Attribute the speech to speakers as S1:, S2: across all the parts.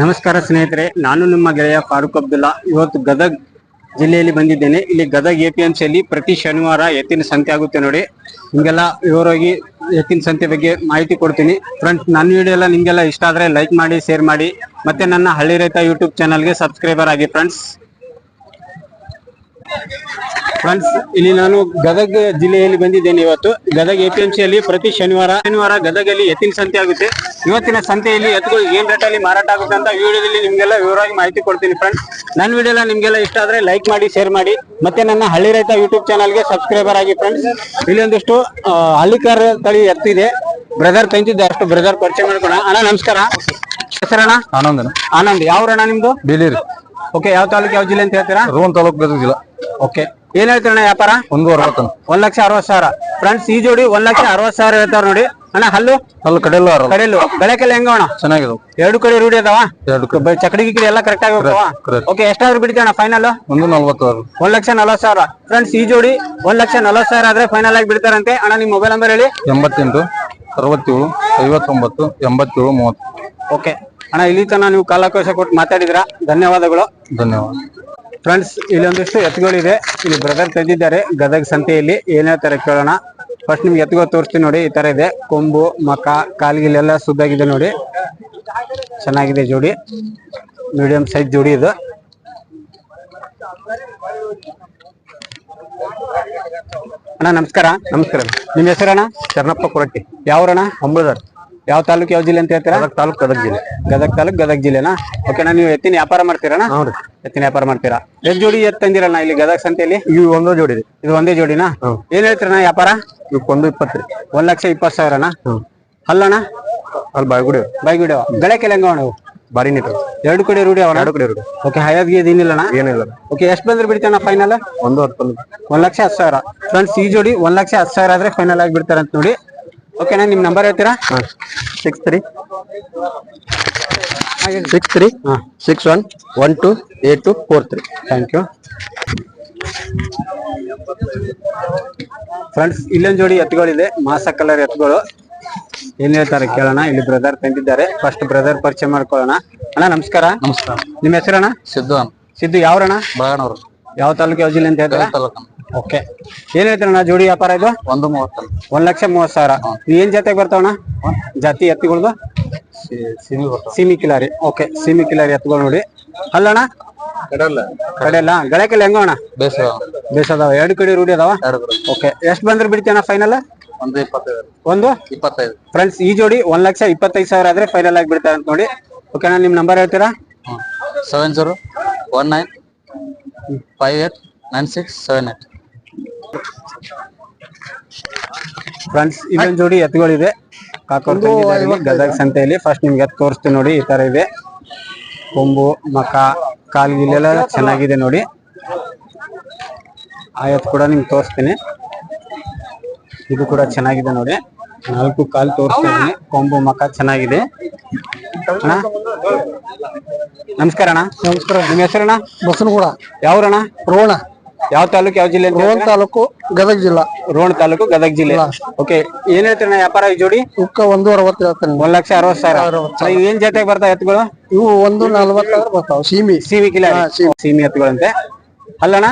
S1: ನಮಸ್ಕಾರ ಸ್ನೇಹಿತರೆ, ನಾನು ನಿಮ್ಮ ಗೆಳೆಯ ಫಾರೂಕ್ ಅಬ್ದುಲ್ಲಾ. ಇವತ್ತು ಗದಗ್ ಜಿಲ್ಲೆಯಲ್ಲಿ ಬಂದಿದ್ದೇನೆ. ಇಲ್ಲಿ ಗದಗ್ ಎ ಪಿ ಎಂ ಸಿಯಲ್ಲಿ ಪ್ರತಿ ಶನಿವಾರ ಎತ್ತಿನ ಸಂತೆ ಆಗುತ್ತೆ ನೋಡಿ. ಹಿಂಗೆಲ್ಲ ವಿವರವಾಗಿ ಎತ್ತಿನ ಸಂತೆ ಬಗ್ಗೆ ಮಾಹಿತಿ ಕೊಡ್ತೀನಿ. ಫ್ರೆಂಡ್ಸ್ ನನ್ನ ವಿಡಿಯೋ ಎಲ್ಲ ನಿಮ್ಗೆಲ್ಲ ಇಷ್ಟ ಆದ್ರೆ ಲೈಕ್ ಮಾಡಿ ಶೇರ್ ಮಾಡಿ. ಮತ್ತೆ ನನ್ನ ಹಳ್ಳಿ ರೈತ ಯೂಟ್ಯೂಬ್ ಚಾನಲ್ಗೆ ಸಬ್ಸ್ಕ್ರೈಬರ್ ಆಗಿ ಫ್ರೆಂಡ್ಸ್ ಫ್ರೆಂಡ್ಸ್ ಇಲ್ಲಿ ನಾನು ಗದಗ ಜಿಲ್ಲೆಯಲ್ಲಿ ಬಂದಿದ್ದೇನೆ ಇವತ್ತು. ಗದಗ ಎ ಪಿ ಎಂ ಸಿಯಲ್ಲಿ ಪ್ರತಿ ಶನಿವಾರ ಶನಿವಾರ ಗದಗಲ್ಲಿ ಎತ್ತಿನ ಸಂತೆ ಆಗುತ್ತೆ. ಇವತ್ತಿನ ಸಂತೆಯಲ್ಲಿ ಎತ್ತುಗಳು ಏನ್ ರೇಟಲ್ಲಿ ಮಾರಾಟ ಆಗುತ್ತೆ ಅಂತ ವಿಡಿಯೋದಲ್ಲಿ ನಿಮ್ಗೆಲ್ಲ ವಿವರವಾಗಿ ಮಾಹಿತಿ ಕೊಡ್ತೀನಿ ಫ್ರೆಂಡ್ಸ್. ನನ್ನ ವಿಡಿಯೋ ಎಲ್ಲ ನಿಮ್ಗೆಲ್ಲ ಇಷ್ಟ ಆದ್ರೆ ಲೈಕ್ ಮಾಡಿ ಶೇರ್ ಮಾಡಿ. ಮತ್ತೆ ನನ್ನ ಹಳ್ಳಿ ರೈತ ಯೂಟ್ಯೂಬ್ ಚಾನಲ್ಗೆ ಸಬ್ಸ್ಕ್ರೈಬರ್ ಆಗಿ ಫ್ರೆಂಡ್ಸ್ ಇಲ್ಲಿ ಒಂದಿಷ್ಟು ಹಳ್ಳಿಕಾರ ತಳಿ ಎತ್ತಿದೆ. ಬ್ರದರ್ ತಂತಿದ್ದೆ ಅಷ್ಟು ಬ್ರದರ್ ಪರಿಚಯ ಮಾಡ್ಕೊಣ ಅಣ್ಣ ನಮಸ್ಕಾರ. ಹೆಸರಣ್ಣ? ಆನಂದ್ ಯಾವ ಅಣ್ಣ ನಿಮ್ದು?
S2: ಬೇಲೂರಿ
S1: ಓಕೆ ಯಾವ ತಾಲೂಕು ಯಾವ ಜಿಲ್ಲೆ ಅಂತ ಹೇಳ್ತೀರಾ?
S2: ರೋಹನ್ ತಾಲೂಕು ಗದಗ ಜಿಲ್ಲಾ.
S1: ಓಕೆ ಏನ್ ಹೇಳ್ತಾರಣ್ಣ ವ್ಯಾಪಾರ?
S2: ಒಂದು
S1: ಲಕ್ಷ ಅರವತ್ ಸಾವಿರ. ಫ್ರೆಂಡ್ಸ್ ಈ ಜೋಡಿ ಒಂದ್ ಲಕ್ಷ ಅರವತ್ ಸಾವಿರ ಹೇಳ್ತಾರ ನೋಡಿ. ಅಣ್ಣ ಹಲ್ಲು?
S2: ಅಲ್ಲಿ ಕಡೆಯಲ್ಲೂ ಅರಲ್ಲ
S1: ಕಡೆಯಲ್ಲು ಬೆಳಕಲ್ಲಿ ಹೆಂಗ ಅಣ್ಣ?
S2: ಚೆನ್ನಾಗಿದೆ.
S1: ಎರಡು ಕಡೆ ರೂಢಿ ಅದಾವ?
S2: ಎರಡು
S1: ಬ- ಚಕಡಿ ಗಿಕಡಿ ಎಲ್ಲ ಕರೆಕ್ಟ್ ಆಗಿ ಹೋಗ್ತಾವ?
S2: Correct.
S1: ಓಕೆ ಎಷ್ಟಾದ್ರೂ ಬಿಡ್ತೀಯಣ್ಣ ಫೈನಲ್
S2: ಒಂದು ನಲ್ವತ್ತಾರು.
S1: ಒಂದ್ ಲಕ್ಷ ನಲವತ್ ಸಾವಿರ. ಫ್ರೆಂಡ್ಸ್ ಈ ಜೋಡಿ ಒಂದ್ ಲಕ್ಷ ನಲವತ್ ಸಾವಿರ ಆದ್ರೆ ಫೈನಲ್ ಆಗಿ ಬಿಡ್ತಾರಂತೆ. ಅಣ್ಣ ನಿಮ್ ಮೊಬೈಲ್ ನಂಬರ್ ಹೇಳಿ.
S2: ಎಂಬತ್ತೆಂಟು ಅರವತ್ತೇಳು ಐವತ್ತೊಂಬತ್ತು ಎಂಬತ್ತೇಳು ಮೂವತ್ತು.
S1: ಓಕೆ ಅಣ್ಣ ಇಲ್ಲಿ ತನಕ ನೀವು ಕಾಲಾವಕಾಶ ಕೊಟ್ಟು ಮಾತಾಡಿದ್ರ ಧನ್ಯವಾದಗಳು.
S2: ಧನ್ಯವಾದ.
S1: ಫ್ರೆಂಡ್ಸ್ ಇಲ್ಲಿ ಒಂದಿಷ್ಟು ಎತ್ತುಗಳಿದೆ ಇಲ್ಲಿ ಬ್ರದರ್ ತೆಗೆದಿದ್ದಾರೆ. ಗದಗ ಸಂತೆಯಲ್ಲಿ ಏನ್ ಹೇಳ್ತಾರೆ ಕೇಳೋಣ. ಫಸ್ಟ್ ನಿಮ್ಗೆ ಎತ್ತುಗಳು ತೋರಿಸ್ತೀನಿ ನೋಡಿ ಈ ತರ ಇದೆ. ಕೊಂಬು ಮಕ ಕಾಲ್ಗಿಲೆಲ್ಲ ಸುದ್ದಾಗಿದೆ ನೋಡಿ. ಚೆನ್ನಾಗಿದೆ ಜೋಡಿ. ಮೀಡಿಯಂ ಸೈಜ್ ಜೋಡಿ ಇದು. ಅಣ್ಣ ನಮಸ್ಕಾರ. ನಮಸ್ಕಾರ. ನಿಮ್ಮ ಹೆಸರಣ್ಣ?
S2: ಶರಣಪ್ಪ ಕೊರಟ್ಟಿ.
S1: ಯಾವ್ರಣ್ಣ?
S2: ಅಂಬಳದಾರ್
S1: ಯಾವ ತಾಲೂಕ್ ಯಾವ ಜಿಲ್ಲೆ ಅಂತ ಹೇಳ್ತೀರಾ?
S2: ಗದಗ ತಾಲೂಕು ಗದಗ ಜಿಲ್ಲೆ.
S1: ಗದಗ ತಾಲೂಕ್ ಗದಗ ಜಿಲ್ಲೆನಾ? ಓಕೆನಾ ನೀವು ಎತ್ತಿನ ವ್ಯಾಪಾರ ಮಾಡ್ತೀರಣ್ಣ
S2: ಹೌದು
S1: ಎತ್ತಿನ ವ್ಯಾಪಾರ ಮಾಡ್ತೀರಾ? ಎಷ್ಟು ಜೋಡಿ ಎತ್ತು ತಂದಿರಲ್ಲ ಇಲ್ಲಿ ಗದಗ ಸಂತೆಯಲ್ಲಿ?
S2: ಇವು ಒಂದೇ ಜೋಡಿ ರೀ.
S1: ಇದು ಒಂದೇ ಜೋಡಿನಾ? ಏನ್ ಹೇಳ್ತೀರಣ್ಣ ವ್ಯಾಪಾರ?
S2: ಇವಕ್ಕೊಂದು ಇಪ್ಪತ್ತು ರೀ.
S1: ಒಂದ್ ಲಕ್ಷ ಇಪ್ಪತ್ತು ಸಾವಿರನ? ಅಲ್ಲಣ್ಣ
S2: ಅಲ್ಲಿ ಬಾಯ್ಗುಡಿ
S1: ಬಾಯ್ಗುಡಿ ಬೆಳಕೆಲ್ಲ ಹೆಂಗ ಅಣ್ಣ?
S2: ಬಾರಿ ನೀಟ್
S1: ಎರಡು ಕಡೆ ರೂಢಿ ಅವ
S2: ಎರಡು ಕಡೆ ರೂಢಿ.
S1: ಓಕೆ ಹಯಾದ್ಗೆ ಏನಿಲ್ಲಣ್ಣ
S2: ಏನಿಲ್ಲ.
S1: ಓಕೆ ಎಷ್ಟು ಬಂದ್ರೆ ಬಿಡ್ತಾನ ಫೈನಲ್
S2: ಒಂದು ಹತ್ತು
S1: ಒಂದ್ ಲಕ್ಷ ಹತ್ತು ಸಾವಿರ. ಫ್ರೆಂಡ್ಸ್ ಈ ಜೋಡಿ ಒಂದ್ ಲಕ್ಷ ಹತ್ತು ಸಾವಿರ ಆದ್ರೆ ಫೈನಲ್ ಆಗಿ ಬಿಡ್ತಾರಂತ ನೋಡಿ. ಓಕೆನಾ ನಿಮ್ ನಂಬರ್ ಹೇಳ್ತೀರಾ?
S2: ಸಿಕ್ಸ್ ತ್ರೀ ಸಿಕ್ಸ್ ತ್ರೀ
S1: ಹಾ.
S2: Six one one two eight two four three
S1: thank you friends ಇಲ್ಲೊಂದು ಜೋಡಿ ಎತ್ತುಗಳಿದೆ. ಮಾಸ ಕಲರ್ ಎತ್ತುಗಳು. ಏನ್ ಹೇಳ್ತಾರೆ ಕೇಳೋಣ. ಇಲ್ಲಿ ಬ್ರದರ್ ತಂದಿದ್ದಾರೆ. ಫಸ್ಟ್ ಬ್ರದರ್ ಪರಿಚಯ ಮಾಡ್ಕೊಳ್ಳೋಣ. ಅಣ್ಣ ನಮಸ್ಕಾರ.
S2: ನಮಸ್ಕಾರ.
S1: ನಿಮ್ಮ ಹೆಸರಣ್ಣ?
S2: ಸಿದ್ದು
S1: ಸಿದ್ದು ಯಾವ್ರಣ್ಣ?
S2: ಬಳಗನವರು
S1: ಯಾವ ತಾಲೂಕು ಯಾವ ಜಿಲ್ಲೆ ಅಂತ ಹೇಳ್ತಾರೆ?
S2: ತಾಲೂಕು.
S1: ಓಕೆ ಏನ್ ಹೇಳ್ತಾರಣ್ಣ ಜೋಡಿ ವ್ಯಾಪಾರ ಇದು?
S2: ಒಂದು ಮೂವತ್ತು.
S1: ಒಂದ್ ಲಕ್ಷ ಮೂವತ್ ಸಾವಿರ. ಏನ್ ಜಾತಿಗೆ ಬರ್ತಾವಣ್ಣ? ಜಾತಿ ಎತ್ತುಗಳದು?
S2: ಸಿಮಿ
S1: ಕಿಲಾರಿ. ಓಕೆ ಸೀಮಿ ಕಿಲಾರಿ ಎತ್ತುಗಳು ನೋಡಿ. ಅಲ್ಲಣ್ಣ?
S2: ಕಡಲ್ಲ.
S1: ಕಡೆಯಲ್ಲ ಅಣ್ಣ ಹೆಂಗಣ್ಣ
S2: ಬೇಸ
S1: ಬೇಸದಾವ ಎರಡು ಕಡೆ ರೂಢಿ ಅದಾವ? ಓಕೆ ಎಷ್ಟು ಬಂದ್ರೆ ಬಿಡ್ತೀಯಣ್ಣ ಫೈನಲ್
S2: ಒಂದು ಇಪ್ಪತ್ತೈದು.
S1: ಫ್ರೆಂಡ್ಸ್ ಈ ಜೋಡಿ ಒಂದ್ ಲಕ್ಷ ಇಪ್ಪತ್ತೈದು ಸಾವಿರ ಆದ್ರೆ ಫೈನಲ್ ಆಗಿ ಬಿಡ್ತಾರೆ ಅಂತ ನೋಡಿ. ಓಕೆನಾ ನಿಮ್ ನಂಬರ್ ಹೇಳ್ತೀರಾ?
S2: Seven zero one nine five eight nine six seven eight
S1: friends ಇನ್ನೊಂದು ಜೋಡಿ ಎತ್ತುಗಳಿದೆ. ಕಾಕೋರ್ ಗದಗ ಸಂತೆಯಲ್ಲಿ. ಫಸ್ಟ್ ನಿಮ್ಗೆ ಎತ್ತು ತೋರಿಸ್ತೀನಿ ನೋಡಿ ಈ ತರ ಇದೆ. ಕೊಂಬು ಮಕ ಕಾಲ್ಗಿಲೆಲ್ಲ ಚೆನ್ನಾಗಿದೆ ನೋಡಿ. ಆ ಎತ್ತು ಕೂಡ ನಿಮ್ಗೆ ತೋರಿಸ್ತೀನಿ. ಇದು ಕೂಡ ಚೆನ್ನಾಗಿದೆ ನೋಡಿ. ನಾಲ್ಕು ಕಾಲ್ ತೋರಿಸ್ತಾ ಕೊಂಬು ಮಕ ಚೆನ್ನಾಗಿದೆ. ಅಣ್ಣ? ನಮಸ್ಕಾರ ಅಣ್ಣ. ನಮಸ್ಕಾರ. ನಿಮ್ಮ ಹೆಸರಣ್ಣ?
S2: ಬಸನಗೂಡ.
S1: ಯಾವ್ರಣ
S2: ರೋಣ.
S1: ಯಾವ ತಾಲೂಕು ಯಾವ ಜಿಲ್ಲೆ ರೋಣ?
S2: ತಾಲೂಕು ಗದಗ ಜಿಲ್ಲಾ.
S1: ರೋಣ ತಾಲೂಕು ಗದಗ ಜಿಲ್ಲೆ. ಓಕೆ ಏನ್ ಹೇಳ್ತೀರಣ್ಣ ವ್ಯಾಪಾರ ಈ ಜೋಡಿ?
S2: ಉಕ್ಕ ಒಂದು ಅರವತ್ತು ಹೇಳ್ತಾನೆ.
S1: ಒಂದ್ ಲಕ್ಷ ಅರವತ್ ಸಾವಿರ. ಏನ್ ಜೊತೆಗೆ ಬರ್ತಾವ ಎತ್ತುಗಳು?
S2: ಇವು ಒಂದು ನಲ್ವತ್ತಾರು ಬರ್ತಾವ. ಸೀಮಿ.
S1: ಸೀಮಿ ಕಿಲ ಸೀಮಿ ಎತ್ತುಗಳಂತೆ. ಅಲ್ಲಣ್ಣ?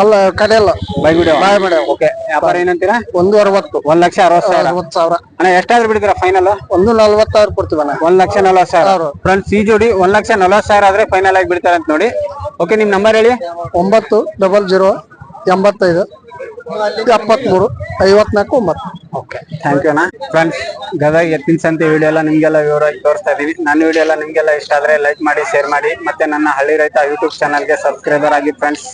S2: ಅಲ್ಲ ಕಡೆಯಲ್ಲ
S1: ಬೈಗುಡಿ ಓಕೆ ವ್ಯಾಪಾರ ಏನಂತೀರಾ?
S2: ಒಂದು ಅರವತ್ತು
S1: ಒಂದ್ ಲಕ್ಷ ಅರವತ್ತು ಸಾವಿರ.
S2: ಅರವತ್ತು ಸಾವಿರ.
S1: ಅಣ್ಣ ಎಷ್ಟಾದ್ರೂ ಬಿಡ್ತೀರಾ ಫೈನಲ್
S2: ಒಂದು ಕೊಡ್ತೀವಾ ಅಣ್ಣ.
S1: ಒಂದ್ ಲಕ್ಷ ನಲ್ವತ್ತು ಸಾವಿರ. ಫ್ರೆಂಡ್ಸ್ ಈ ಜೋಡಿ ಒಂದ್ ಲಕ್ಷ ನಲ್ವತ್ತು ಸಾವಿರ ಆದ್ರೆ ಫೈನಲ್ ಆಗಿ ಬಿಡ್ತಾರೆ ಅಂತ ನೋಡಿ. ಓಕೆ ನಿಮ್ ನಂಬರ್ ಹೇಳಿ.
S2: ಒಂಬತ್ತು ಡಬಲ್ ಜೀರೋ ಎಂಬತ್ತೈದು. ಎಪ್ಪತ್ಮೂರು ಐವತ್ನಾಲ್ಕು ಒಂಬತ್ತು.
S1: ಓಕೆ ಥ್ಯಾಂಕ್ ಯು ಅಣ್ಣ. ಫ್ರೆಂಡ್ಸ್ ಗದಗ ಎತ್ತಿನ ಸಂತೆ ವಿಡಿಯೋ ಎಲ್ಲ ನಿಮಗೆಲ್ಲ ವಿವರವಾಗಿ ತೋರಿಸ್ತಾ ಇದೀವಿ. ನನ್ನ ವಿಡಿಯೋ ಎಲ್ಲ ನಿಮಗೆಲ್ಲ ಇಷ್ಟ ಆದ್ರೆ ಲೈಕ್ ಮಾಡಿ ಶೇರ್ ಮಾಡಿ. ಮತ್ತೆ ನನ್ನ ಹಳ್ಳಿ ರೈತ ಯೂಟ್ಯೂಬ್ ಚಾನಲ್ಗೆ ಸಬ್ಸ್ಕ್ರೈಬರ್ ಆಗಿ ಫ್ರೆಂಡ್ಸ್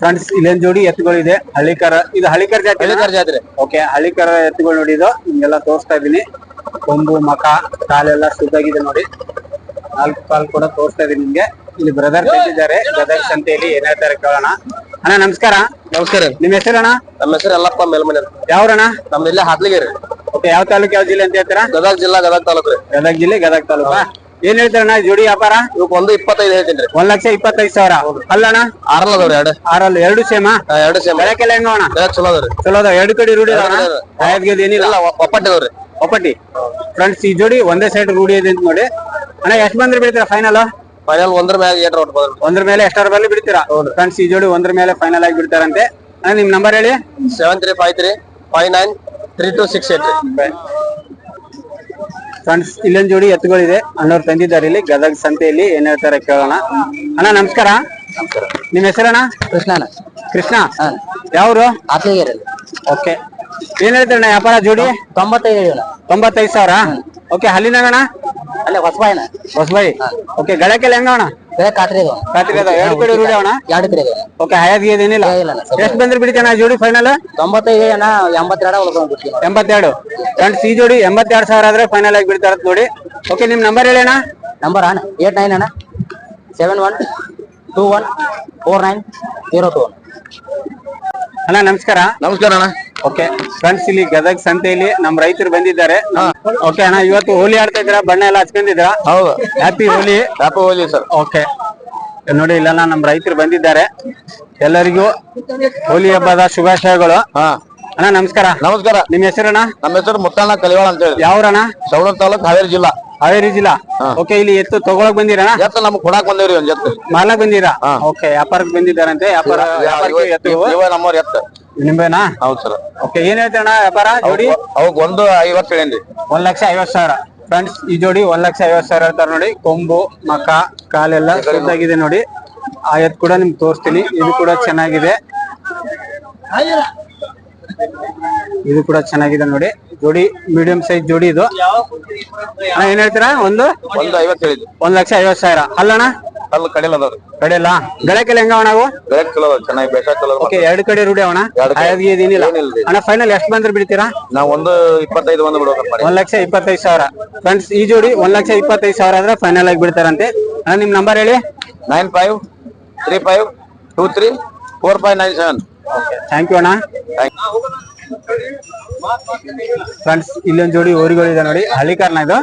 S1: ಫ್ರೆಂಡ್ಸ್ ಇಲ್ಲೊಂದ್ ಜೋಡಿ ಎತ್ತುಗಳಿದೆ ಹಳ್ಳಿಕರ ಇದು ಹಳ್ಳಿಕರ ಜಾತಿ ಹಳ್ಳಿಕರ ಜಾತ್ರೆ. ಓಕೆ ಹಳ್ಳಿಕರ ಎತ್ತುಗಳು ನೋಡಿ ಇದು. ನಿಮ್ಗೆಲ್ಲ ತೋರಿಸ್ತಾ ಇದೀನಿ. ಕೊಂಬು ಮಖ ಕಾಲೆಲ್ಲ ಸುದ್ದಾಗಿದೆ ನೋಡಿ. ನಾಲ್ಕು ಕಾಲ್ ಕೂಡ ತೋರಿಸ್ತಾ ಇದೀನಿ ನಿಮ್ಗೆ. ಇಲ್ಲಿ ಬ್ರದರ್ ಬ್ರದರ್ಸ್ ಅಂತ ಹೇಳಿ ಏನ್ ಹೇಳ್ತಾರೆ ಕೇಳೋಣ. ಅಣ್ಣ ನಮಸ್ಕಾರ.
S2: ನಮಸ್ಕಾರ
S1: ನಿಮ್ ಹೆಸರಣ್ಣ
S2: ನಮ್ಮ ಹೆಸರು ಎಲ್ಲಪ್ಪ ಮೇಲ್ಮನೆ
S1: ಯಾವ್ರಣ್ಣ?
S2: ನಮ್ ಇಲ್ಲೇ ಹಾದ್ಲಿಗೆರೆ
S1: ಓಕೆ ಯಾವ ತಾಲೂಕ್ ಯಾವ ಜಿಲ್ಲೆ ಅಂತ ಹೇಳ್ತೀರಾ?
S2: ಗದಗ ಜಿಲ್ಲಾ ಗದಗ ತಾಲೂಕು ರೀ.
S1: ಗದಗ ಜಿಲ್ಲೆ ಗದಗ ತಾಲೂಕಾ? ಏನ್ ಹೇಳ್ತಾರಣ್ಣ ಜೋಡಿ ವ್ಯಾಪಾರ?
S2: ಇವಕ್ ಒಂದು ಇಪ್ಪತ್ತೈದು ಹೇಳ್ತೀನಿ ರೀ.
S1: ಒಂದ್ ಲಕ್ಷ ಇಪ್ಪತ್ತೈದು ಸಾವಿರ. ಅಲ್ಲಣ್ಣ
S2: ಆರಲ್ಲ ಅದಾವ್ರಿ ಎರಡು.
S1: ಆರಲ್ಲಿ ಎರಡು ಸೇಮಾ?
S2: ಆ, ಎರಡು ಸೇಮ್.
S1: ಬೆಳಕೆಲ್ಲ ಹೆಂಗವಣ
S2: ಚಲೋ ಅದಾವ್ರಿ
S1: ಚಲೋ ಅದಾವ. ಎರಡು ಕಡೆ ರೂಢಿ
S2: ಎರಡು ಕಡೆ
S1: ಏನಿಲ್ಲ.
S2: ಇಲ್ಲ ಒಪ್ಪಟ್ಟೆ ಅದಾವ್ರಿ
S1: ಒಪ್ಪಟ್ಟಿ. ಫ್ರೆಂಡ್ಸ್ ಈ ಜೋಡಿ ಒಂದೇ ಸೈಡ್ ರೂಢಿ ಇದೆ ಅಂತ ನೋಡಿ. ಅಣ್ಣ ಎಷ್ಟು ಬಂದ್ರೆ ಬಿಡ್ತೀರಾ ಫೈನಲ್
S2: ಫೈನಲ್ ಒಂದ್ರ ಮ್ಯಾಗ ಏಟ್ರ ಹೊಟ್ಟು
S1: ಒಂದ್ರ ಮೇಲೆ ಎಷ್ಟರ ಮೇಲೆ ಬಿಡ್ತೀರಾ? ಫ್ರೆಂಡ್ಸ್ ಈ ಜೋಡಿ ಒಂದ್ರ ಮೇಲೆ ಫೈನಲ್ ಆಗಿ ಬಿಡ್ತಾರಂತೆ. ಅಣ್ಣ ನಿಮ್ ನಂಬರ್ ಹೇಳಿ.
S2: Seven three five three five nine three two six eight
S1: friends ಇಲ್ಲೊಂದ್ ಜೋಡಿ ಎತ್ತುಗಳಿದೆ. ಅಣ್ಣವ್ರು ತಂದಿದ್ದಾರೆ ಇಲ್ಲಿ ಗದಗ ಸಂತೆಯಲ್ಲಿ. ಏನ್ ಹೇಳ್ತಾರೆ ಕೇಳೋಣ. ಅಣ್ಣ ನಮಸ್ಕಾರ. ನಿಮ್ ಹೆಸರಣ್ಣ?
S2: ಕೃಷ್ಣ
S1: ಕೃಷ್ಣ. ಯಾವ್ರು?
S2: ಆತ್ಲೀಗೆರೆ
S1: ಓಕೆ ಏನ್ ಹೇಳ್ತಾರಣ್ಣ ವ್ಯಾಪಾರ ಜೋಡಿ?
S2: ತೊಂಬತ್ತೈದು
S1: ತೊಂಬತ್ತೈದು ಸಾವಿರ. ಓಕೆ ಹಲ್ಲಿನಾಗಣ
S2: ಅಲ್ಲೇ ಹೊಸಬಾಯಿನ?
S1: ಹೊಸಬಾಯಿ? ಓಕೆ ಗಳಕ್ಕೆಲ್ಲ ಹೆಂಗ
S2: ಬೇರೆ ಖಾತ್ರಿ ಅದು
S1: ಖಾತ್ರಿ ಅದಾವ. ಎರಡು ಕಡೆ ರೂಢಿ ಅವಣ
S2: ಎರಡು ಕಡೆ
S1: ಓಕೆ ಹಯಾದ್ ಗೀದ್ ಏನಿಲ್ಲ?
S2: ಇಲ್ಲ
S1: ಎಷ್ಟು ಬಂದ್ರೆ ಬಿಡ್ತಾನ ಜೋಡಿ ಫೈನಲ್
S2: ತೊಂಬತ್ತೈದು ಅಣ್ಣ ಎಂಬತ್ತೆರಡು
S1: ಎಂಬತ್ತೆರಡು. ಫ್ರೆಂಡ್ಸ್ ಈ ಜೋಡಿ ಎಂಬತ್ತೆರಡು ಸಾವಿರ ಆದ್ರೆ ಫೈನಲ್ ಆಗಿ ಬಿಡ್ತಾರ ನೋಡಿ. ಓಕೆ ನಿಮ್ ನಂಬರ್ ಹೇಳಿ ಅಣ್ಣ.
S2: ನಂಬರ್ ಅಣ್ಣ ಏಟ್ ನೈನ್ ಅಣ್ಣ. Seven one two one four nine zero two
S1: ಅಣ್ಣ ನಮಸ್ಕಾರ.
S2: ನಮಸ್ಕಾರ ಅಣ್ಣ.
S1: ಓಕೆ ಫ್ರೆಂಡ್ಸ್ ಇಲ್ಲಿ ಗದಗ್ ಸಂತೆಯಲ್ಲಿ ನಮ್ ರೈತರು ಬಂದಿದ್ದಾರೆ. ಓಕೆ ಅಣ್ಣ ಇವತ್ತು ಹೋಲಿ ಆಡ್ತಾ ಇದ್ರ ಬಣ್ಣ ಎಲ್ಲ ಹಚ್ಕೊಂಡಿದ್ರ
S2: ಹೌದು.
S1: Happy Holi
S2: happy Holi sir
S1: okay ನೋಡಿ ಇಲ್ಲೆಲ್ಲ ನಮ್ ರೈತರು ಬಂದಿದ್ದಾರೆ. ಎಲ್ಲರಿಗೂ ಹೋಲಿ ಹಬ್ಬದ ಶುಭಾಶಯಗಳು.
S2: ಹಾ.
S1: ಅಣ್ಣ ನಮಸ್ಕಾರ.
S2: ನಮಸ್ಕಾರ.
S1: ನಿಮ್ ಹೆಸರಣ್ಣ?
S2: ನಮ್ಮ ಹೆಸರು ಮುತ್ತಣ್ಣ ಕಲಿವಾಳ ಅಂತ ಹೇಳಿ.
S1: ಯಾವ್ರಣ್ಣ?
S2: ಸೌಲತ್ ತಾಲೂಕ್ ಹಾವೇರಿ ಜಿಲ್ಲಾ.
S1: ಹಾವೇರಿ ಜಿಲ್ಲಾ? ಓಕೆ ಇಲ್ಲಿ ಎತ್ತು ತಗೊಳಕ್ ಬಂದಿರಣ್ಣ
S2: ಎತ್ತು ನಮ್ಗೆ ಕೊಡಾಕ್ ಬಂದೇವ್ರಿ ಒಂದ್ ಎತ್ತು.
S1: ಮಾಲಕ್ ಬಂದಿರಾ? ಓಕೆ ವ್ಯಾಪಾರಕ್ಕೆ ಬಂದಿದ್ದಾರಂತೆ. ವ್ಯಾಪಾರ ವ್ಯಾಪಾರಕ್ಕೆ ಎತ್ತು.
S2: ಇವ ನಮ್ಮವ್ರ ಎತ್ತ.
S1: ನಿಂಬೆನಾ?
S2: ಹೌದ್ ಸರ್.
S1: ಓಕೆ ಏನ್ ಅಣ್ಣ ವ್ಯಾಪಾರ? ಜೋಡಿ?
S2: ಅವಾಗ ಒಂದು ಐವತ್ತು ಹೇಳೇನ್ರಿ.
S1: ಒಂದ್ ಲಕ್ಷ ಐವತ್ ಸಾವಿರ. ಫ್ರೆಂಡ್ಸ್ ಈ ಜೋಡಿ ಒಂದ್ ಲಕ್ಷ ಐವತ್ ಸಾವಿರ ಹೇಳ್ತಾರೆ ನೋಡಿ. ಕೊಂಬು ಮಕ ಕಾಲೆಲ್ಲ ಸುದ್ದಾಗಿದೆ ನೋಡಿ. ಆ ಎತ್ ಕೂಡ ನಿಮ್ಗೆ ತೋರಿಸ್ತೀನಿ. ಇದು ಕೂಡ ಚೆನ್ನಾಗಿದೆ. ಇದು ಕೂಡ ಚೆನ್ನಾಗಿದೆ ನೋಡಿ. ಜೋಡಿ ಮೀಡಿಯಂ ಸೈಜ್ ಜೋಡಿ ಇದು. ಅಣ್ಣ ಏನ್ ಹೇಳ್ತೀರಾ? ಒಂದು?
S2: ಒಂದು ಐವತ್ತು
S1: ಒಂದ್ ಲಕ್ಷ ಐವತ್ ಸಾವಿರ. ಅಲ್ಲಣ್ಣ
S2: ಅಲ್ಲಿ ಕಡೆಯಲ್ಲ ಅದಾವ್ರಿ
S1: ಕಡೆಯಲ್ಲ ಗಳಕ್ಕೆಲ್ಲ ಹೆಂಗ ನಾವು
S2: ಬೆಳಕ್ ಚಲೋ ಅದಾವ್ ಚೆನ್ನಾಗಿ ಬೇಷ ಚಲೋ ಅದಾವ್.
S1: ಓಕೆ ಎರಡು ಕಡೆ ರೂಢಿ ಅವಣ
S2: ಎರಡ್ ಕಡೆ. ಏನಿಲ್ರಿ.
S1: ಅಣ್ಣ ಫೈನಲ್ ಎಷ್ಟು ಬಂದ್ರೆ ಬಿಡ್ತೀರಾ?
S2: ನಾವ್ ಒಂದು ಇಪ್ಪತ್ತೈದು ಒಂದು ಬಿಡ್ಬೇಕಂತ ಮಾಡಿ.
S1: ಒಂದ್ ಲಕ್ಷ ಇಪ್ಪತ್ತೈದು ಸಾವಿರ. ಫ್ರೆಂಡ್ಸ್ ಈ ಜೋಡಿ ಒಂದ್ ಲಕ್ಷ ಇಪ್ಪತ್ತೈದು ಸಾವಿರ ಆದ್ರೆ ಫೈನಲ್ ಆಗಿ ಬಿಡ್ತಾರಂತೆ. ಅಣ್ಣ ನಿಮ್ ನಂಬರ್ ಹೇಳಿ.
S2: Nine five three five two three four five nine seven.
S1: Thank you ಅಣ್ಣ. ಫ್ರೆಂಡ್ಸ್ ಇಲ್ಲೊಂದು ಜೋಡಿ ಊರಿಗಳಿದೆ ನೋಡಿ. ಹಳ್ಳಿಕಾರ್ನ ಇದು.